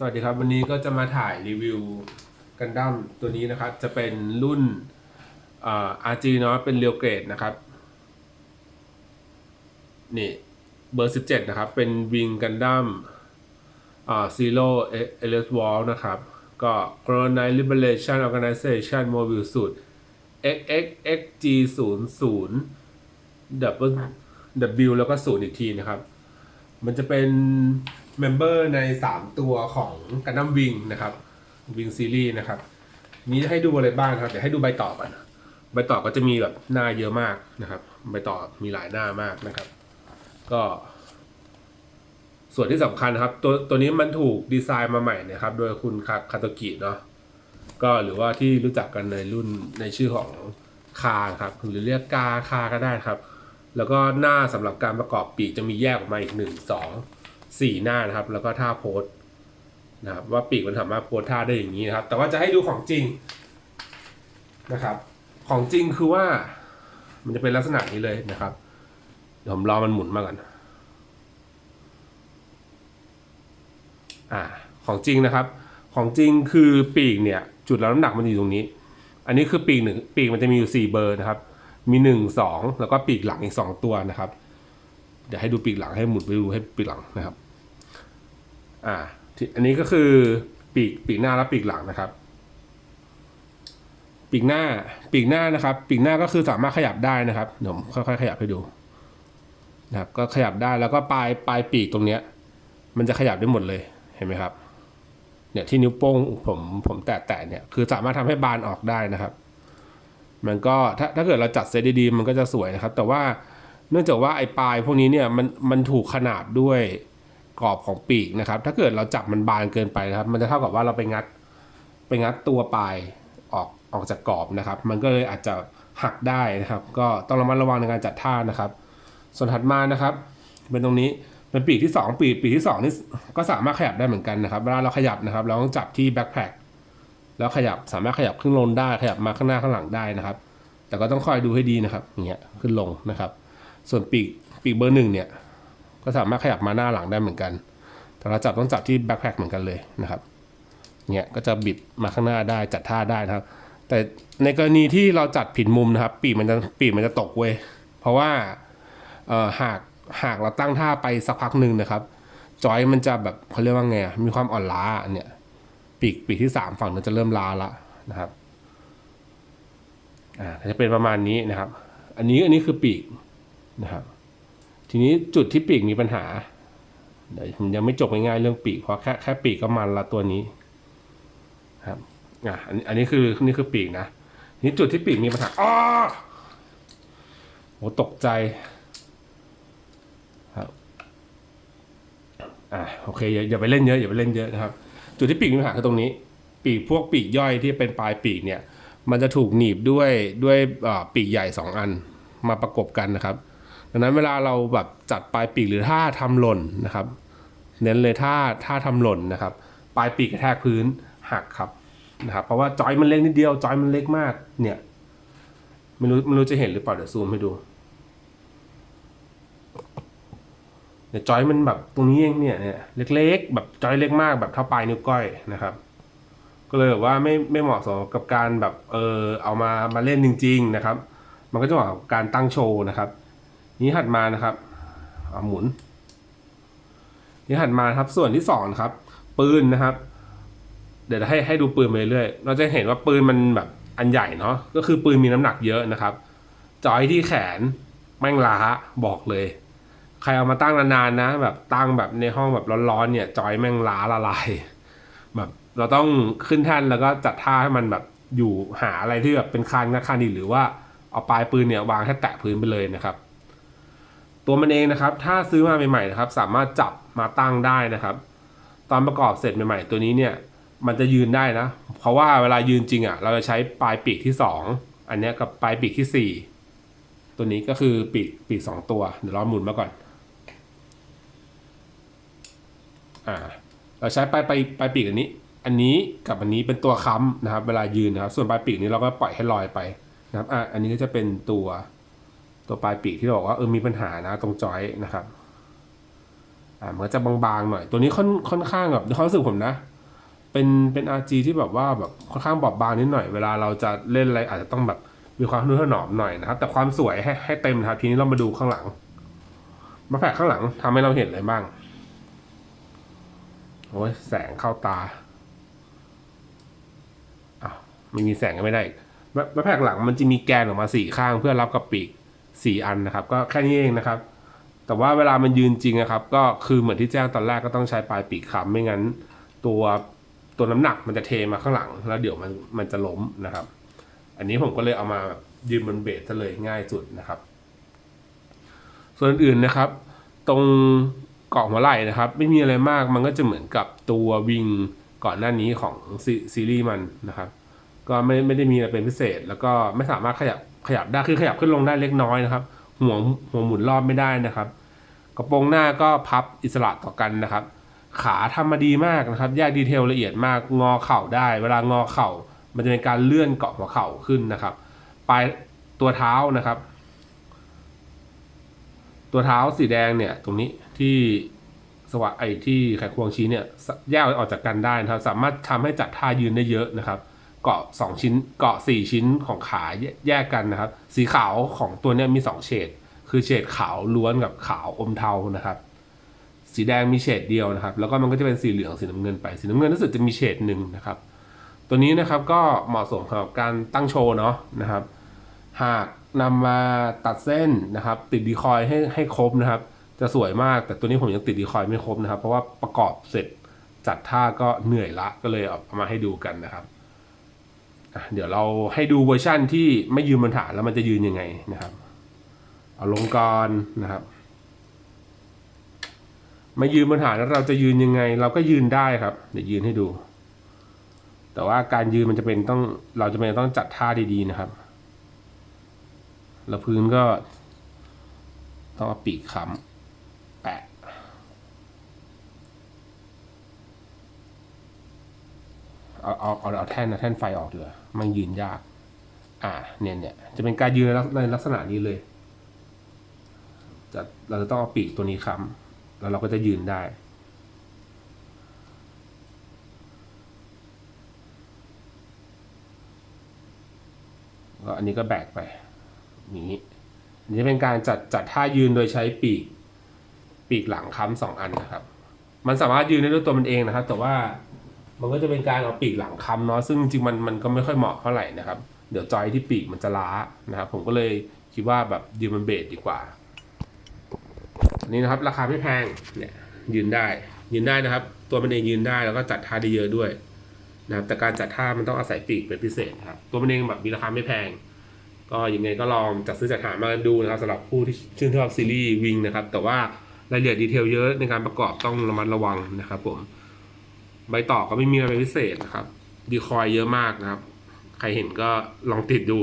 สวัสดีครับ วันนี้ก็จะมาถ่ายรีวิวกันดั้มตัวนี้นะครับ จะเป็นรุ่นอ่า RG เนาะเป็นเรียวเกรดนะครับ นี่เบอร์ 17 นะครับ เป็นวิงกันดั้มอ่า Zero Ls Wall นะครับ ก็ Colonized Liberation Organization Mobile Suit XXXG 0 0 W W แล้วก็ศูนย์อีกทีนะครับ มันจะเป็นเมมเบอร์ใน 3 ตัวของกันดั้มวิงนะครับวิงซีรีส์นะครับ นี้ให้ดูอะไรบ้างครับ เดี๋ยวให้ดูใบต่อก่อนใบต่อก็จะมีแบบหน้าเยอะมากนะครับ ใบต่อมีหลายหน้ามากนะครับ ก็ ส่วนที่สำคัญนะครับ ตัวตัวนี้มันถูกดีไซน์มาใหม่นะครับ โดยคุณคาคาโตกิเนาะก็หรือว่าที่รู้จักกันในรุ่นในชื่อของคาครับหรือเรียกกาคาก็ได้ครับ แล้วก็หน้าสำหรับการประกอบปีกจะมีแยกออกมาอีกหนึ่งสองสี่หน้านะครับ แล้วก็ท่าโพสนะครับว่าปีกมันสามารถโพสท่าได้อย่างนี้นะครับ แต่ว่าจะให้ดูของจริงนะครับ ของจริงคือว่ามันจะเป็นลักษณะนี้เลยนะครับเดี๋ยวผมรอมันหมุนมาก่อนอ่าของจริงนะครับ ของจริงคือปีกเนี่ย จุดรับน้ำหนักมันอยู่ตรงนี้ อันนี้คือปีกหนึ่งปีกมันจะมีอยู่สี่เบอร์นะครับ มีหนึ่งสองแล้วก็ปีกหลังอีกสองตัวนะครับ เดี๋ยวให้ดูปีกหลังให้หมุนไปดูให้ปีกหลังนะครับ อ่าที่อันนี้ก็คือปีกปีกหน้าและปีกหลังนะครับ ปีกหน้าปีกหน้านะครับ ปีกหน้าก็คือสามารถขยับได้นะครับเดี๋ยวผมค่อยๆขยับให้ดูนะครับก็ขยับได้แล้วก็ปลายปลายปีกตรงเนี้ย มันจะขยับได้หมดเลยเห็นไหมครับ เนี่ยที่นิ้วโป้งผมผมแตะแตะเนี่ยคือสามารถทำให้บานออกได้นะครับ มันก็ถ้าถ้าเกิดเราจัดเซตดีๆมันก็จะสวยนะครับ แต่ว่าเนื่องจากว่าไอ้ปลายพวกนี้เนี่ยมันมันถูกขนาดด้วยกรอบของปีกนะครับ ถ้าเกิดเราจับมันบานเกินไปนะครับ มันจะเท่ากับว่าเราไปงัดไปงัดตัวปลายออกออกจากกรอบนะครับ มันก็เลยอาจจะหักได้นะครับ ก็ต้องระมัดระวังในการจัดท่านะครับ ส่วนถัดมานะครับ เป็นตรงนี้เป็นปีกที่ 2 ปีกปีกที่2นี่ก็สามารถขยับได้เหมือนกันนะครับ เวลาเราขยับนะครับ เราต้องจับที่แบ็คแพค แล้วขยับสามารถขยับขึ้นลงได้ขยับมาข้างหน้าข้างหลังได้นะครับ แต่ก็ต้องคอยดูให้ดีนะครับอย่างเงี้ยขึ้นลงนะครับ ส่วนปีกปีกเบอร์หนึ่งเนี่ยก็สามารถขยับมาหน้าหลังได้เหมือนกัน แต่เราจับต้องจับที่แบ็คแพคเหมือนกันเลยนะครับเนี่ยก็จะบิดมาข้างหน้าได้จัดท่าได้นะครับ แต่ในกรณีที่เราจัดผิดมุมนะครับ ปีกมันจะปีกมันจะตกเว้ยเพราะว่าหากหากเราตั้งท่าไปสักพักหนึ่งนะครับ จอยมันจะแบบเขาเรียกว่าไงมีความอ่อนล้าเนี่ย ปีกปีกที่สามฝั่งนั้นจะเริ่มลาละนะครับอ่าจะเป็นประมาณนี้นะครับ อันนี้อันนี้คือปีกนะครับ ทีนี้จุดที่ปีกมีปัญหาเดี๋ยวผมยังไม่จบง่ายๆเรื่องปีกเพราะแค่แค่ปีกก็มันละตัวนี้ครับอะอันนี้อันนี้คือนี่คือปีกนะนี้จุดที่ปีกมีปัญหาอ้อโหตกใจครับอ่าโอเคอย่าอย่าไปเล่นเยอะอย่าไปเล่นเยอะนะครับ จุดที่ปีกมีปัญหาคือตรงนี้ ปีกพวกปีกย่อยที่เป็นปลายปีกเนี่ยมันจะถูกหนีบด้วยด้วยปีกใหญ่สองอันมาประกบกันนะครับ ดังนั้นเวลาเราแบบจัดปลายปีกหรือท่าทำหล่นนะครับ เน้นเลยท่าท่าทำหล่นนะครับ ปลายปีกกระแทกพื้นหักครับนะครับ เพราะว่าจอยมันเล็กนิดเดียวจอยมันเล็กมากเนี่ยไม่รู้ไม่รู้จะเห็นหรือเปล่าเดี๋ยวซูมให้ดู เนี่ยจอยมันแบบตรงนี้เองเนี่ยเนี่ยเล็กๆ แบบจอยเล็กมากแบบเท่าปลายนิ้วก้อยนะครับ ก็เลยแบบว่าไม่ไม่เหมาะสมกับการแบบเออเอามามาเล่นจริง ๆ นะครับ มันก็จะเหมาะกับการตั้งโชว์นะครับ นี้ถัดมานะครับเอาหมุน นี้ถัดมาครับส่วนที่สองนะครับ ปืนนะครับ เดี๋ยวให้ให้ดูปืนไปเรื่อยๆเราจะเห็นว่าปืนมันแบบอันใหญ่เนาะก็คือปืนมีน้ำหนักเยอะนะครับ จอยที่แขนแม่งล้าบอกเลย ใครเอามาตั้งนานๆนะ แบบตั้งแบบในห้องแบบร้อนๆเนี่ย จอยแม่งล้าละลาย แบบเราต้องขึ้นแท่นแล้วก็จัดท่าให้มันแบบอยู่หาอะไรที่แบบเป็นคานกับคานดีหรือว่าเอาปลายปืนเนี่ยวางแค่แตะพื้นไปเลยนะครับ ตัวมันเองนะครับ ถ้าซื้อมาใหม่ๆนะครับ สามารถจับมาตั้งได้นะครับ ตอนประกอบเสร็จใหม่ๆ ตัวนี้เนี่ยมันจะยืนได้นะ เพราะว่าเวลายืนจริงอะ เราจะใช้ปลายปีกที่สองอันนี้กับปลายปีกที่สี่ตัวนี้ก็คือปีกปีกสองตัว เดี๋ยวเราหมุนมาก่อน อ่าเราใช้ปลายปลายปลายปีกอันนี้ อันนี้กับอันนี้เป็นตัวค้ำนะครับ เวลายืนนะครับ ส่วนปลายปีกนี้เราก็ปล่อยให้ลอยไปนะครับอ่าอันนี้ก็จะเป็นตัวตัวปลายปีกที่เราบอกว่าเออมีปัญหานะตรงจอยนะครับอ่ามันก็จะบางๆหน่อย ตัวนี้ค่อนค่อนข้างแบบความรู้สึกผมนะ เป็นเป็น RG ที่แบบว่าแบบค่อนข้างบอบบางนิดหน่อย เวลาเราจะเล่นอะไรอาจจะต้องแบบมีความนุ่นถนอมหน่อยนะครับ แต่ความสวยให้ให้เต็มนะครับทีนี้เรามาดูข้างหลัง มาแผกข้างหลังทำให้เราเห็นอะไรบ้าง โอ้ยแสงเข้าตาอ้าวไม่มีแสงก็ไม่ได้อีกมามาแผกหลังมันจะมีแกนออกมาสี่ข้างเพื่อรับกับปีกสี่อันนะครับ ก็แค่นี้เองนะครับ แต่ว่าเวลามันยืนจริงนะครับ ก็คือเหมือนที่แจ้งตอนแรกก็ต้องใช้ปลายปีกค้ำไม่งั้น ตัวตัวน้ำหนักมันจะเทมาข้างหลัง แล้วเดี๋ยวมันมันจะล้มนะครับ อันนี้ผมก็เลยเอามายืนบนเบสซะเลยง่ายสุดนะครับ ส่วนอื่นนะครับ ตรง เกาะหัวไหล่นะครับ ไม่มีอะไรมากมันก็จะเหมือนกับตัววิงก่อนหน้านี้ของซีซีรีส์มันนะครับ ก็ไม่ไม่ได้มีอะไรเป็นพิเศษ แล้วก็ไม่สามารถขยับขยับได้คือขยับขึ้นลงได้เล็กน้อยนะครับ หัวหัวหมุนรอบไม่ได้นะครับ กระโปรงหน้าก็พับอิสระต่อกันนะครับ ขาทำมาดีมากนะครับแยกดีเทลละเอียดมากงอเข่าได้ เวลางอเข่า มันจะเป็นการเลื่อนเกาะหัวเข่าขึ้นนะครับ ปลายตัวเท้านะครับ ตัวเท้าสีแดงเนี่ยตรงนี้ที่สวะไอที่ไขควงชี้เนี่ยแยกออกจากกันได้นะครับ สามารถทำให้จัดท่ายืนได้เยอะนะครับ เกาะสองชิ้นเกาะสี่ชิ้นของขาแยกกันนะครับ สีขาวของตัวเนี้ยมีสองเฉดคือเฉดขาวล้วนกับขาวอมเทานะครับ สีแดงมีเฉดเดียวนะครับ แล้วก็มันก็จะเป็นสีเหลืองสีน้ำเงินไปสีน้ำเงินรู้สึกจะมีเฉดหนึ่งนะครับ ตัวนี้นะครับก็เหมาะสมสำหรับการตั้งโชว์เนาะนะครับ หากนำมาตัดเส้นนะครับ ติดดีคอยให้ให้ครบนะครับ จะสวยมากแต่ตัวนี้ผมยังติดดีคอยไม่ครบนะครับ เพราะว่าประกอบเสร็จจัดท่าก็เหนื่อยละก็เลยเอามาให้ดูกันนะครับเดี๋ยวเราให้ดูเวอร์ชั่นที่ไม่ยืนบนฐานแล้วมันจะยืนยังไงนะครับ เอาลงก่อนนะครับมายืนบนฐานแล้วเราจะยืนยังไง เราก็ยืนได้ครับ เดี๋ยวยืนให้ดู แต่ว่าการยืนมันจะเป็นต้องเราจะเป็นต้องจัดท่าดีๆนะครับ แล้วพื้นก็ต้องเอาปีกค้ำแปะ เอาเอาเอาเอาแท่นนะแท่นไฟออกเถอะมันยืนยาก อ่า เนี่ยเนี่ยจะเป็นการยืนในลักในลักษณะนี้เลยจะเราจะต้องเอาปีกตัวนี้ค้ำแล้วเราก็จะยืนได้ก็อันนี้ก็แบกไป อย่างนี้อันนี้เป็นการจัดจัดท่ายืนโดยใช้ปีก ปีกหลังค้ำสองอันนะครับ มันสามารถยืนได้ด้วยตัวมันเองนะครับ แต่ว่ามันก็จะเป็นการเอาปีกหลังค้ำเนาะซึ่งจริงมันมันก็ไม่ค่อยเหมาะเท่าไหร่นะครับ เดี๋ยวจอยที่ปีกมันจะล้านะครับ ผมก็เลยคิดว่าแบบยืนมันเบสดีกว่าอันนี้นะครับ ราคาไม่แพงเนี่ยยืนได้ ยืนได้นะครับ ตัวมันเองยืนได้แล้วก็จัดท่าได้เยอะด้วยนะครับแต่การจัดท่ามันต้องอาศัยปีกเป็นพิเศษนะครับ ตัวมันเองแบบมีราคาไม่แพง ก็ยังไงก็ลองจัดซื้อจัดหามาดูนะครับสำหรับผู้ที่ชื่นชอบซีรีส์วิงนะครับ แต่ว่ารายละเอียดดีเทลเยอะในการประกอบต้องระมัดระวังนะครับผม ใบต่อก็ไม่มีอะไรพิเศษนะครับ ดีคอยเยอะมากนะครับ ใครเห็นก็ลองติดดู